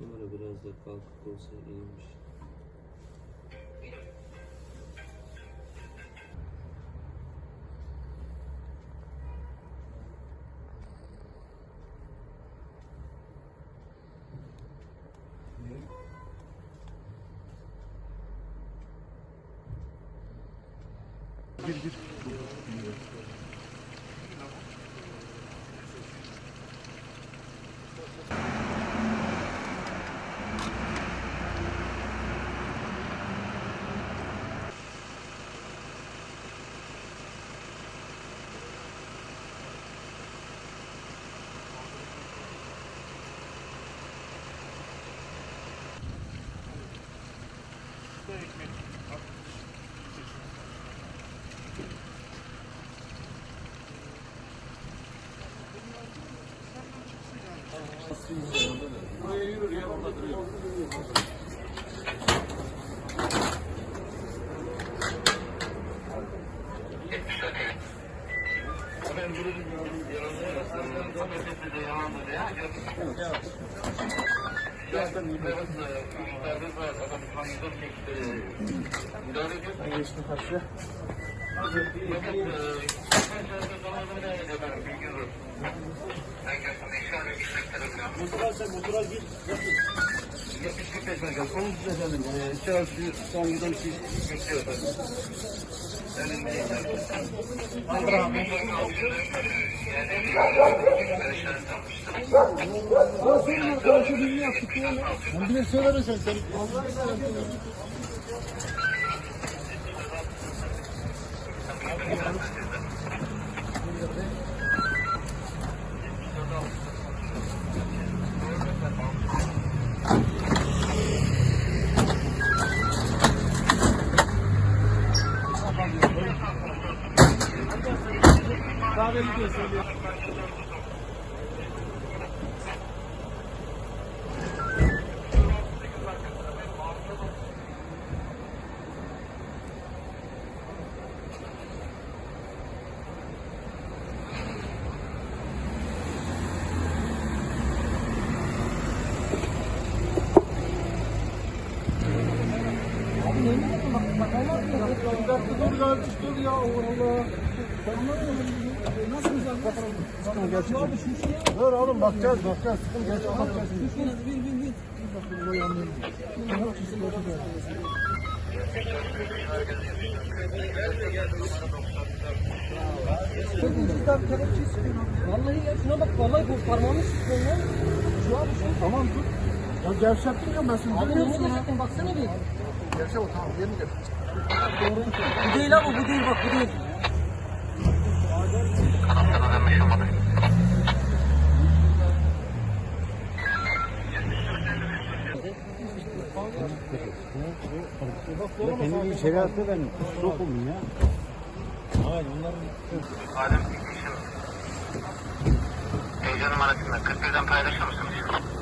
Kamera biraz da kalkık olsa iyiymiş. Usta ekmek. Buraya yürür ya. Ben dururum. Yaranlar arasında. Tam efekti de yalandı. Ya. Ben geçtim karşıya. Motora sen motora git. Yapışık etmek. Sonuç efendim. Çarşı, son giden şey. Ben bile söylemesen seni. Kahve gidiyor söylüyor. Bak, bak, bak, bak, bak, bak, bak, bak, bak, bak, bak, bak, bak, bak, Dur oğlum bakacağız bakacağız. Sıkın geç bakacağız. Vallahi ya şuna bak vallahi bu parmağımı sıkıyor ya. Şu abi şu. Tamam dur. Ya gevşettin ya ben şimdi. Abi ne sıkıyorsun baksana bir. Gevşe o tamam yerini getir. Bu değil abi bu değil bak bu değil. Kendini içeri attı ben sokum ya. Heyecan numarasında 41'den paylaşır mısınız?